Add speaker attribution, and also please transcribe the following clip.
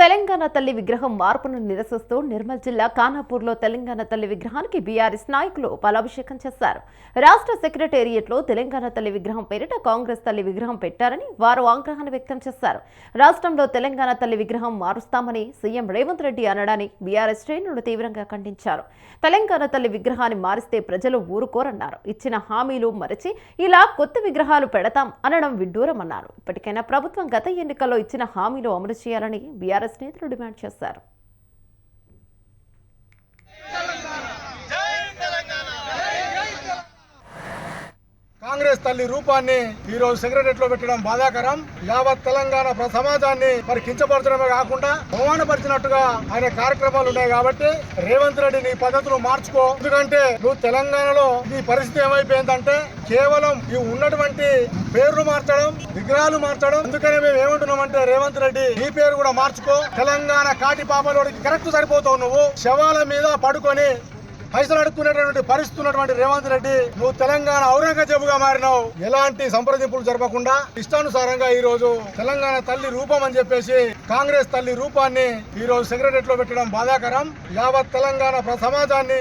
Speaker 1: తెలంగాణ తల్లి విగ్రహం మార్పును నిరసిస్తూ నిర్మల్ జిల్లా ఖానాపూర్లో తెలంగాణ తల్లి విగ్రహానికి బీఆర్ఎస్ నాయకులు పాలాభిషేకం చేశారు. రాష్ట్ర సెక్రటేరియట్లో తెలంగాణ తల్లి విగ్రహం పేరిట కాంగ్రెస్ తల్లి విగ్రహం పెట్టారని వారు ఆగ్రహాన్ని వ్యక్తం చేశారు. రాష్ట్రంలో తెలంగాణ తల్లి విగ్రహం మారుస్తామని సీఎం రేవంత్ రెడ్డి అనడాన్ని బీఆర్ఎస్ శ్రేణులు తీవ్రంగా ఖండించారు. తెలంగాణ తల్లి విగ్రహాన్ని మారిస్తే ప్రజలు ఊరుకోరన్నారు. ఇచ్చిన హామీలు మరచి ఇలా కొత్త విగ్రహాలు పెడతాం అనడం విడ్డూరమన్నారు. ఇప్పటికైనా ప్రభుత్వం గత ఎన్నికల్లో ఇచ్చిన హామీలు అమలు చేయాలని బీఆర్ఎస్ స్నేహితులు డిమాండ్ చేశారు.
Speaker 2: కాంగ్రెస్ తల్లి రూపాన్ని ఈ రోజు సెక్రటరియట్లో పెట్టడం బాధాకరం యావత్ తెలంగాణ సమాజాన్ని మరి కించపరచడమే కాకుండా అవమానపరిచినట్టుగా ఆయన కార్యక్రమాలు ఉన్నాయి కాబట్టి రేవంత్ రెడ్డి నీ పద్ధతులు మార్చుకో. ఎందుకంటే నువ్వు తెలంగాణలో నీ పరిస్థితి ఏమైపోయిందంటే కేవలం ఈ ఉన్నటువంటి పేర్లు మార్చడం విగ్రహాలు మార్చడం అందుకనే మేము ఏమంటున్నామంటే రేవంత్ రెడ్డి నీ పేరు కూడా మార్చుకో. తెలంగాణ కాటి పాపలోడికి కరెక్ట్ సరిపోతావు నువ్వు. శవాల మీద పడుకొని పైసలు అడుక్కునేటువంటి పరిస్థితి ఉన్నటువంటి రేవంత్ రెడ్డి నువ్వు తెలంగాణ ఔరంగజేబుగా మారినావు. ఎలాంటి సంప్రదింపులు జరపకుండా ఇష్టానుసారంగా ఈ రోజు తెలంగాణ తల్లి రూపం అని చెప్పేసి కాంగ్రెస్ తల్లి రూపాన్ని ఈ రోజు సెక్రటరియట్లో పెట్టడం బాధాకరం. యావత్ తెలంగాణ ప్ర- సమాజాన్ని